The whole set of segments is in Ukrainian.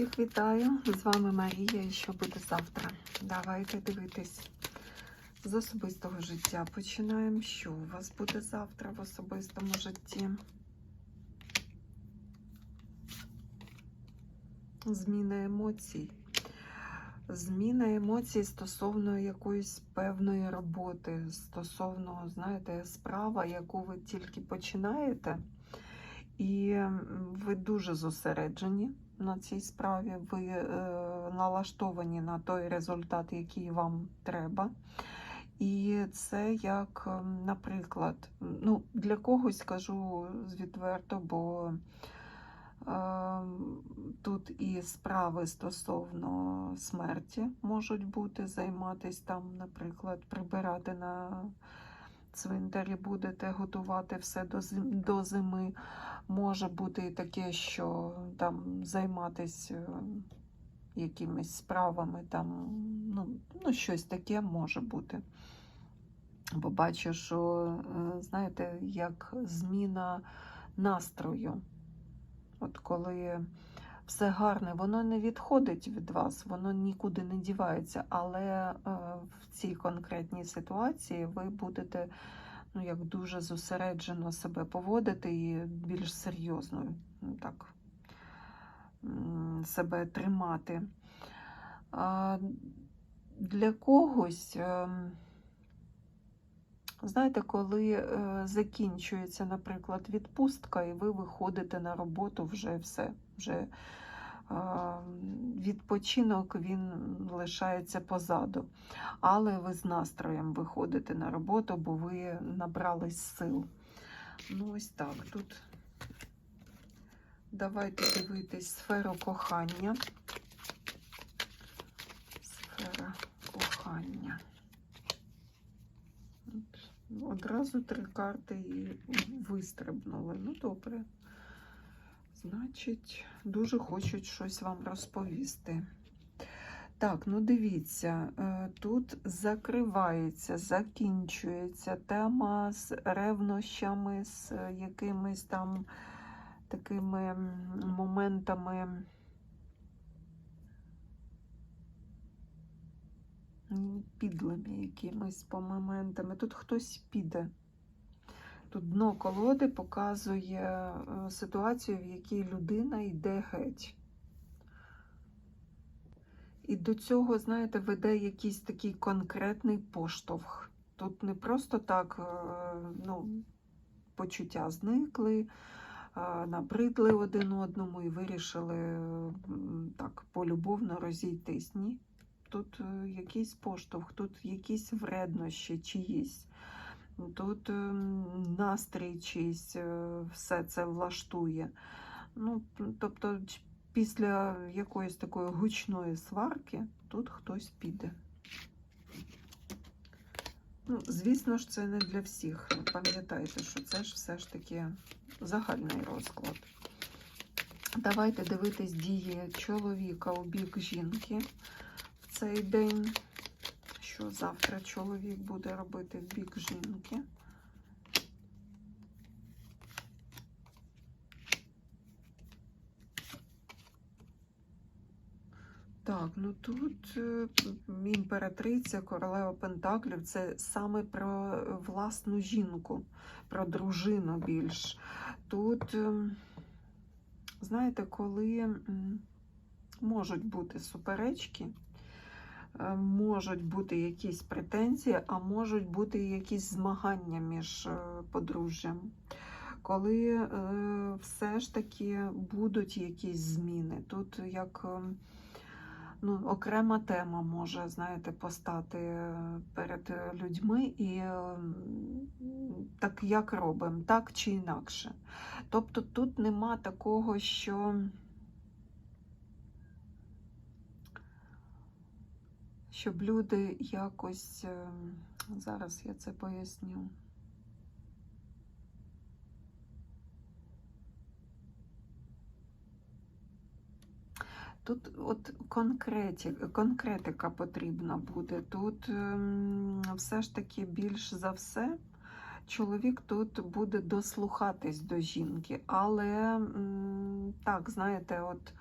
Всіх вітаю! З вами Марія. І що буде завтра? Давайте дивитись з особистого життя. Починаємо. Що у вас буде завтра в особистому житті? Зміна емоцій. Зміна емоцій стосовно якоїсь певної роботи, стосовно, знаєте, справа, яку ви тільки починаєте, і ви дуже зосереджені на цій справі, ви е, налаштовані на той результат, який вам треба. І це як, ем, наприклад, ну, для когось кажу відверто, бо е, тут і справи стосовно смерті можуть бути, займатися там, наприклад, прибирати на цвинтарі, будете готувати все до зими. Може бути і таке, що там займатися якимись справами, там, ну, ну, щось таке може бути. Бо бачу, що, е, знаєте, як зміна настрою. От коли все гарне, воно не відходить від вас, воно нікуди не дівається, але е, в цій конкретній ситуації ви будете ну, як дуже зосереджено себе поводити і більш серйозно ну, так, себе тримати. Для когось, ем, знаєте, коли е, закінчується, наприклад, відпустка, і ви виходите на роботу, вже все, вже відпочинок він лишається позаду. Але ви з настроєм виходите на роботу, бо ви набрались сил. Ну, ось так. Тут давайте дивитись сферу кохання. Сфера кохання. Одразу три карти і вистрибнули. Ну, добре. Значить, дуже хочуть щось вам розповісти. Так, ну дивіться, е, тут закривається, закінчується тема з ревнощами, з якимись там такими моментами. Підлими якимись по моментами. Тут хтось піде. Тут дно колоди показує е, ситуацію, в якій людина йде геть. І до цього, знаєте, веде якийсь такий конкретний поштовх. Тут не просто так е, ну, почуття зникли, е, набридли один одному і вирішили так полюбовно розійтись. Ні. Тут е, якийсь поштовх, тут якісь вреднощі чиїсь. Тут ем, настрій чийсь е, все це влаштує. Ну, тобто, після якоїсь такої гучної сварки тут хтось піде. Ну, звісно ж, це не для всіх. Пам'ятайте, що це ж все ж таки загальний розклад. Давайте дивитись дії чоловіка у бік жінки цей день. Що завтра чоловік буде робити в бік жінки. Так, ну тут е, імператриця, королева Пентаклів це саме про власну жінку, про дружину більш. Тут, ем, знаєте, коли можуть бути суперечки, е, можуть бути якісь претензії, а можуть бути якісь змагання між е, подружжям. Коли е, все ж таки будуть якісь зміни. Тут як ну, окрема тема може, знаєте, постати е, перед е, людьми і так як робимо, так чи інакше. Тобто тут нема такого, що. Щоб люди якось, ем, зараз я це поясню. Тут от конкретика потрібна буде. Тут ем, все ж таки більш за все чоловік тут буде дослухатись до жінки, але так, знаєте, от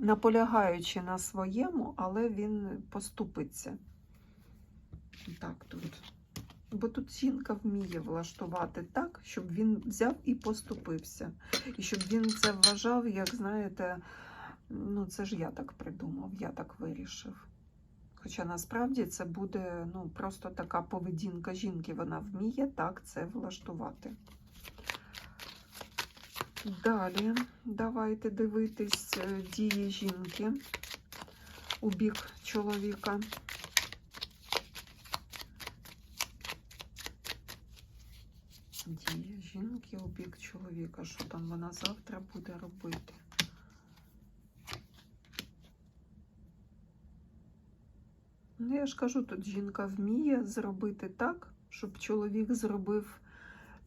наполягаючи на своєму, але він поступиться. Так, тут. Бо тут жінка вміє влаштувати так, щоб він взяв і поступився. І щоб він це вважав, як знаєте, ну це ж я так придумав, я так вирішив. Хоча насправді це буде ну, просто така поведінка жінки, вона вміє так це влаштувати. Далі давайте дивитись е, дії жінки у бік чоловіка. Дії жінки у бік чоловіка. Що там вона завтра буде робити? Ну, я ж кажу, тут жінка вміє зробити так, щоб чоловік зробив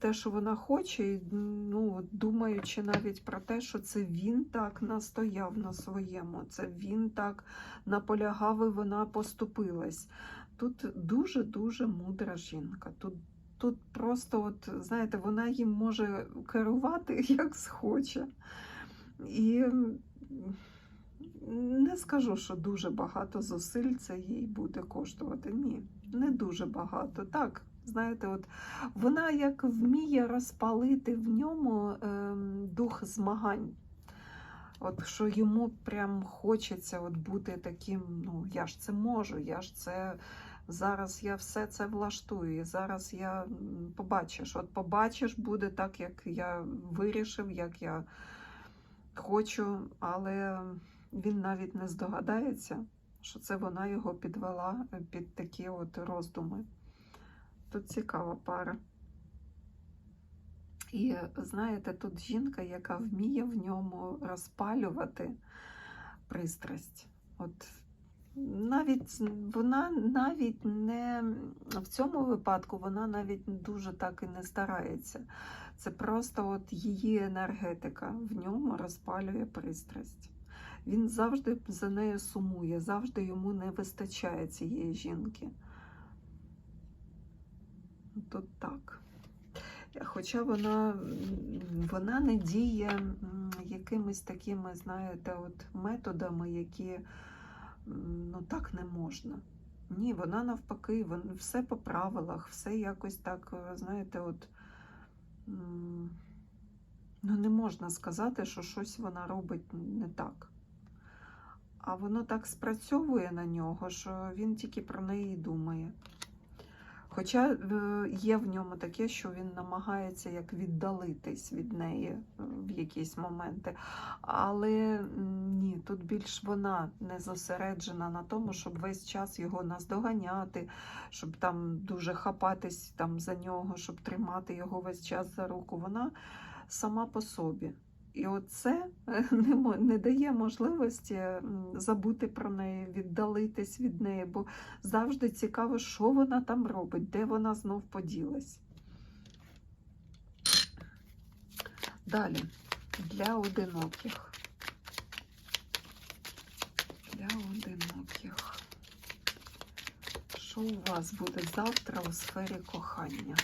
те, що вона хоче, ну, думаючи навіть про те, що це він так настояв на своєму, це він так наполягав і вона поступилась. Тут дуже-дуже мудра жінка. Тут, тут просто, от, знаєте, вона їм може керувати як схоче. І не скажу, що дуже багато зусиль це їй буде коштувати. Ні, не дуже багато. Так, знаєте, от вона як вміє розпалити в ньому ем, дух змагань. От що йому прям хочеться от бути таким, ну я ж це можу, я ж це зараз я все це влаштую. І зараз я побачиш. От побачиш, буде так, як я вирішив, як я хочу, але він навіть не здогадається, що це вона його підвела е, під такі от роздуми. Тут цікава пара. І знаєте, тут жінка, яка вміє в ньому розпалювати пристрасть. От навіть вона навіть не в цьому випадку вона навіть дуже так і не старається. Це просто от її енергетика в ньому розпалює пристрасть. Він завжди за нею сумує, завжди йому не вистачає цієї жінки. Тут так. Хоча вона, вона не діє якимись такими, знаєте, от методами, які ну так не можна. Ні, вона навпаки, вон, все по правилах, все якось так, знаєте, от ну не можна сказати, що щось вона робить не так. А воно так спрацьовує на нього, що він тільки про неї думає. Хоча е, є в ньому таке, що він намагається як віддалитись від неї е, в якісь моменти. Але ні, тут більш вона не зосереджена на тому, щоб весь час його наздоганяти, щоб там дуже хапатись там за нього, щоб тримати його весь час за руку. Вона сама по собі. І оце е, не, не дає можливості забути про неї, віддалитись від неї, бо завжди цікаво, що вона там робить, де вона знов поділась. Далі, для одиноких. Для одиноких. Що у вас буде завтра у сфері кохання?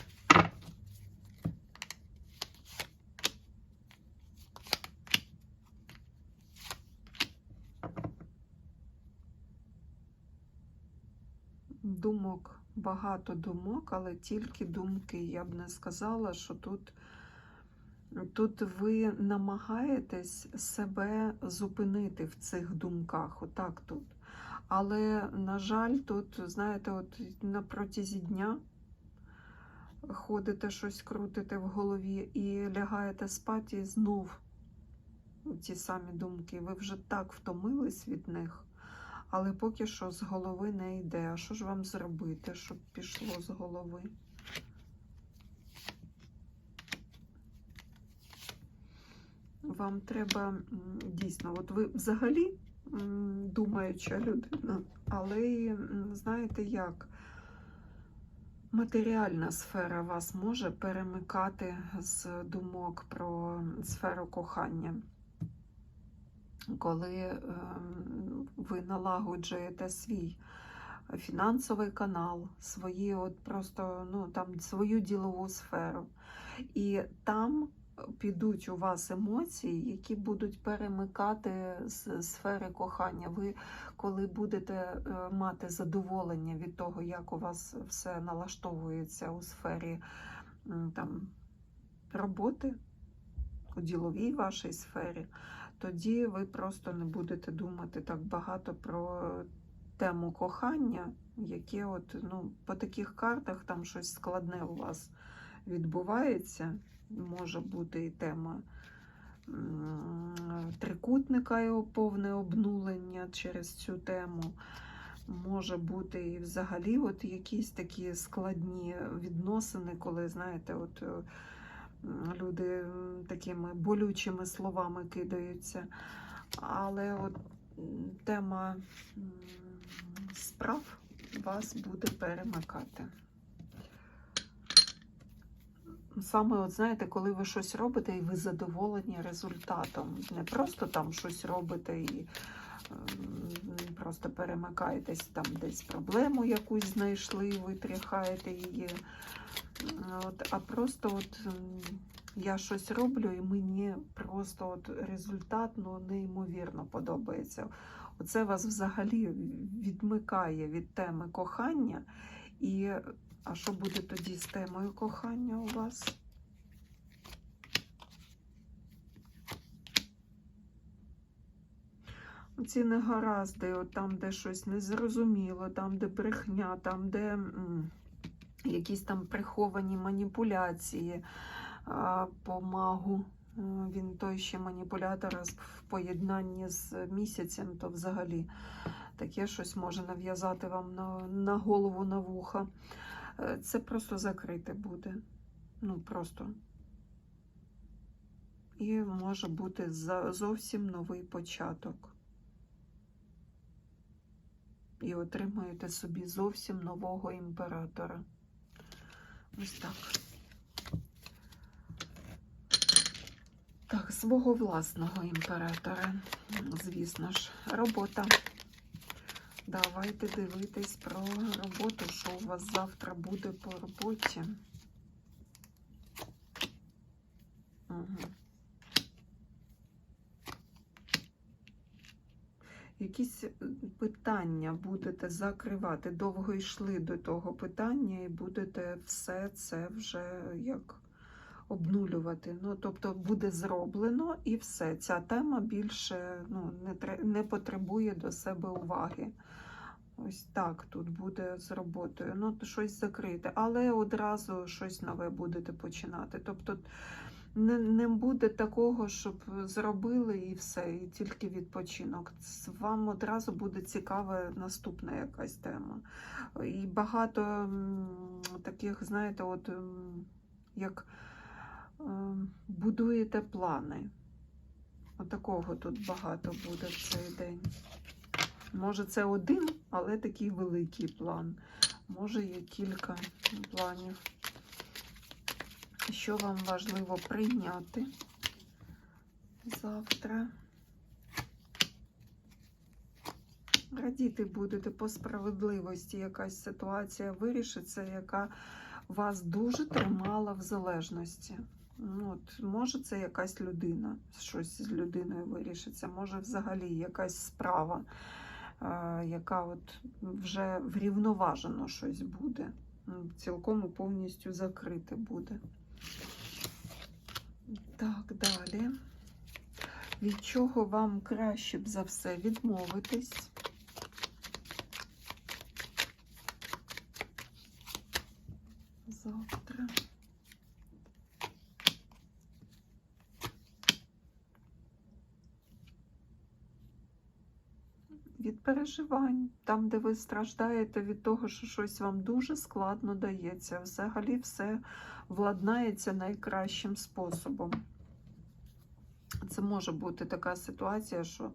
Думок, багато думок, але тільки думки. Я б не сказала, що тут, тут ви намагаєтесь себе зупинити в цих думках. Отак тут. Але, на жаль, тут, знаєте, от на протязі дня ходите щось крутите в голові і лягаєте спати і знов ті самі думки. Ви вже так втомились від них. Але поки що з голови не йде. А що ж вам зробити, щоб пішло з голови? Вам треба дійсно, от ви взагалі думаюча людина, але знаєте як? Матеріальна сфера вас може перемикати з думок про сферу кохання коли ем, ви налагоджуєте свій фінансовий канал, свої от просто ну там свою ділову сферу. І там підуть у вас емоції, які будуть перемикати з сфери кохання. Ви, коли будете е, мати задоволення від того, як у вас все налаштовується у сфері там, роботи, у діловій вашій сфері, тоді ви просто не будете думати так багато про тему кохання, яке от, ну, по таких картах там щось складне у вас відбувається. Може бути і тема трикутника і повне обнулення через цю тему. Може бути і взагалі от якісь такі складні відносини, коли, знаєте, от люди такими болючими словами кидаються. Але от тема справ вас буде перемикати. Саме, от знаєте, коли ви щось робите і ви задоволені результатом. Не просто там щось робите і просто перемикаєтесь там десь проблему якусь знайшли, ви тряхаєте її. От, а просто от я щось роблю, і мені просто от результат ну, неймовірно подобається. Оце вас взагалі відмикає від теми кохання. І а що буде тоді з темою кохання у вас? Ці негаразди, от там, де щось незрозуміло, там, де брехня, там, де м, якісь там приховані маніпуляції по магу. Е, Він той ще маніпулятор в поєднанні з місяцем, то взагалі таке щось може нав'язати вам на, на голову, на вуха. Е, Це просто закрите буде. Ну, просто. І може бути зовсім новий початок. І отримуєте собі зовсім нового імператора. Ось так. Так, свого власного імператора, звісно ж, робота. Давайте дивитись про роботу, що у вас завтра буде по роботі. Угу. Якісь е, питання будете закривати, довго йшли до того питання, і будете все це вже як обнулювати. Ну, тобто буде зроблено і все. Ця тема більше ну, не, не потребує до себе уваги. Ось так тут буде з роботою. Ну, щось закрите, але одразу щось нове будете починати. Тобто не, не буде такого, щоб зробили і все, і тільки відпочинок. Вам одразу буде цікава наступна якась тема. І багато таких, знаєте, от як будуєте плани. Отакого тут багато буде в цей день. Може, це один, але такий великий план. Може, є кілька планів. Що вам важливо прийняти завтра? Радіти будете по справедливості. Якась ситуація вирішиться, яка вас дуже тримала в залежності. Ну, от, може, це якась людина, щось з людиною вирішиться, може, взагалі якась справа, е, яка от вже врівноважено щось буде. Цілком і повністю закрите буде. Так, далі. Від чого вам краще б за все відмовитись? Завтра. Від переживань, там, де ви страждаєте від того, що щось вам дуже складно дається. Взагалі все владнається найкращим способом. Це може бути така ситуація, що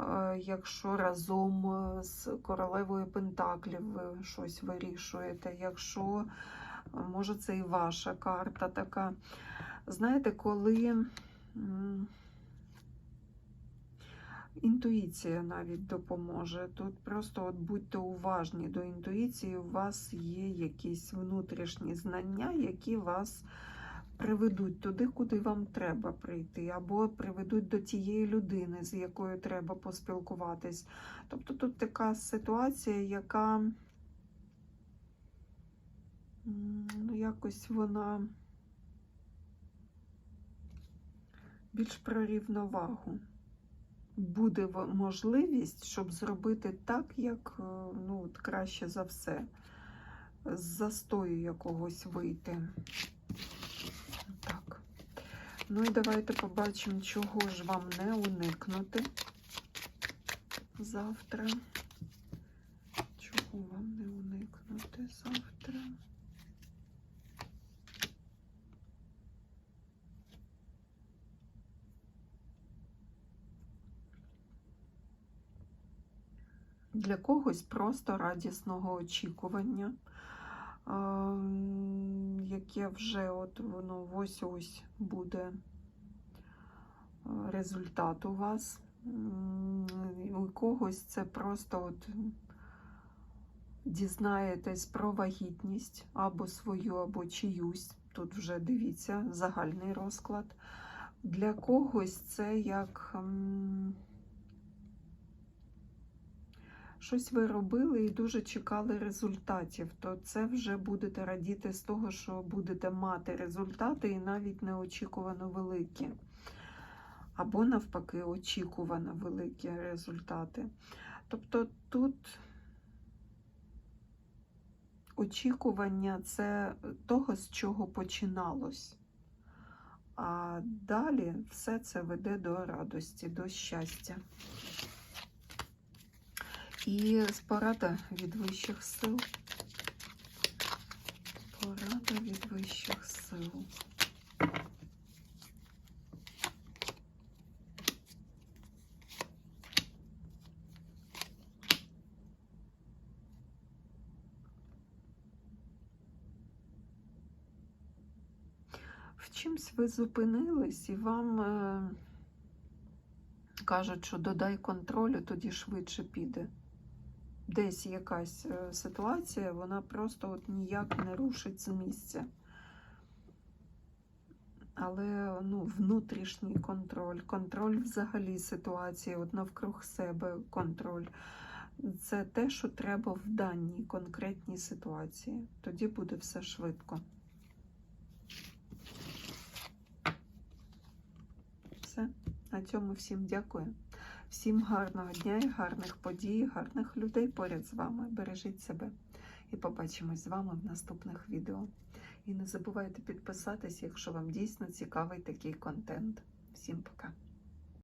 е, якщо разом е, з королевою Пентаклів ви щось вирішуєте, якщо е, може це і ваша карта така. Знаєте, коли інтуїція навіть допоможе. Тут просто от будьте уважні до інтуїції, у вас є якісь внутрішні знання, які вас приведуть туди, куди вам треба прийти, або приведуть до тієї людини, з якою треба поспілкуватись. Тобто тут така ситуація, яка ну, якось вона більш про рівновагу. Буде можливість, щоб зробити так, як е, ну, от краще за все, з застою якогось вийти. Так. Ну і давайте побачимо, чого ж вам не уникнути завтра. Чого вам не уникнути завтра? Для когось просто радісного очікування, ем, яке вже от воно ось ось буде е, результат у вас. У когось це просто от дізнаєтесь про вагітність або свою, або чиюсь. Тут вже дивіться загальний розклад. Для когось це як. Щось ви робили і дуже чекали результатів, то це вже будете радіти з того, що будете мати результати і навіть неочікувано великі. Або, навпаки, очікувано великі результати. Тобто тут очікування це того, з чого починалось. А далі все це веде до радості, до щастя. І порада від вищих сил. Порада від вищих сил. В чимсь ви зупинились і вам е, кажуть, що додай контролю, тоді швидше піде. Десь якась е, ситуація, вона просто от ніяк не рушить з місця. Але ну, внутрішній контроль, контроль взагалі ситуації, от навкруг себе контроль. Це те, що треба в даній конкретній ситуації. Тоді буде все швидко. Все. На цьому всім дякую. Всім гарного дня гарних подій, гарних людей поряд з вами. Бережіть себе і побачимось з вами в наступних відео. І не забувайте підписатись, якщо вам дійсно цікавий такий контент. Всім пока!